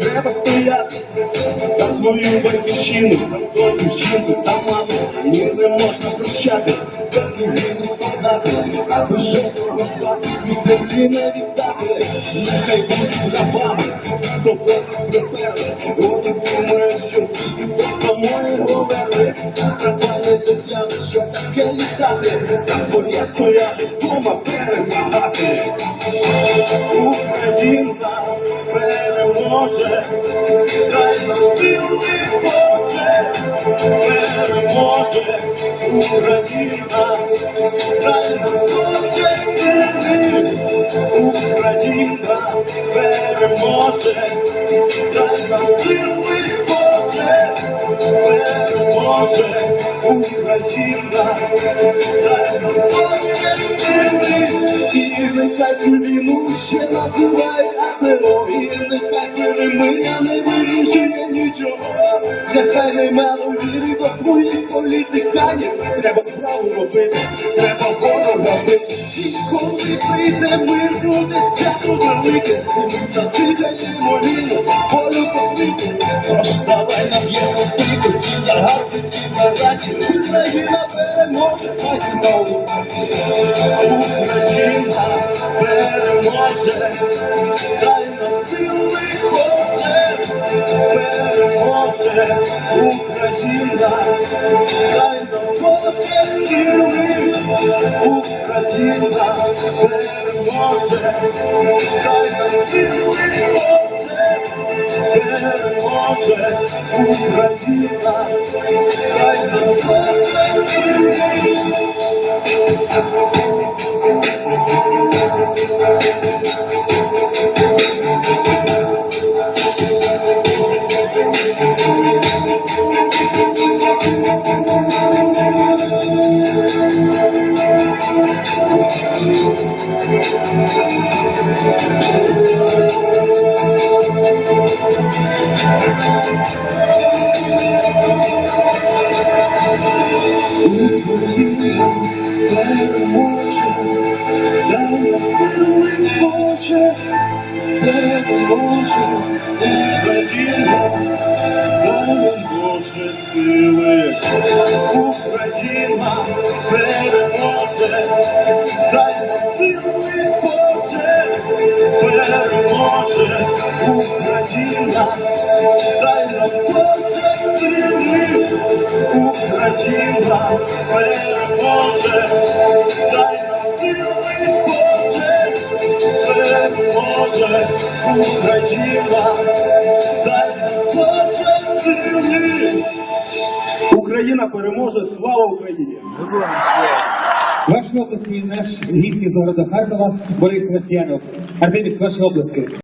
Треба, стояти за свою батьківщину, за тою жінку та маму. Їх не можна прощати, доки гинуть солдати, а душу розплати у землі не віддати. Нехай будуть рабами, хто когось приперли, вони думають, що про самої говорили. Запали життя, що таке літати, за своє стояти, дома перемагати. Україна переможе, дай нам сили Боже, переможе Україна, дай Боже сили, Україна переможе, дай нам сили Боже, Україна, і нехай цю війну ще називають АТО, і нехай перемир'я не вирішує нічого, нехай не мало віри до своїх політиканів, треба справу робити, треба ворога бити, і коли прийде мир, буде свято велике, і ми затихаємо війну, волю покрити, давай наб'ємо стільки, ці загарбницькі зараді, Україна переможе, хай знову. Україна переможе, дай нам сили Боже, переможе Україна, дай нам Боже сили, Україна переможе, дай нам сили Боже, переможе Україна, дай нам Боже сили. Україна переможе, Україна, дай нам Боже сили, Україна переможе, дай нам сили Боже, переможе Україна, дай нам Боже сили. Україна переможе, слава Україні! Ваші області наш гість із города Харкова Борис Васянов. Артеміс, ваші обласки.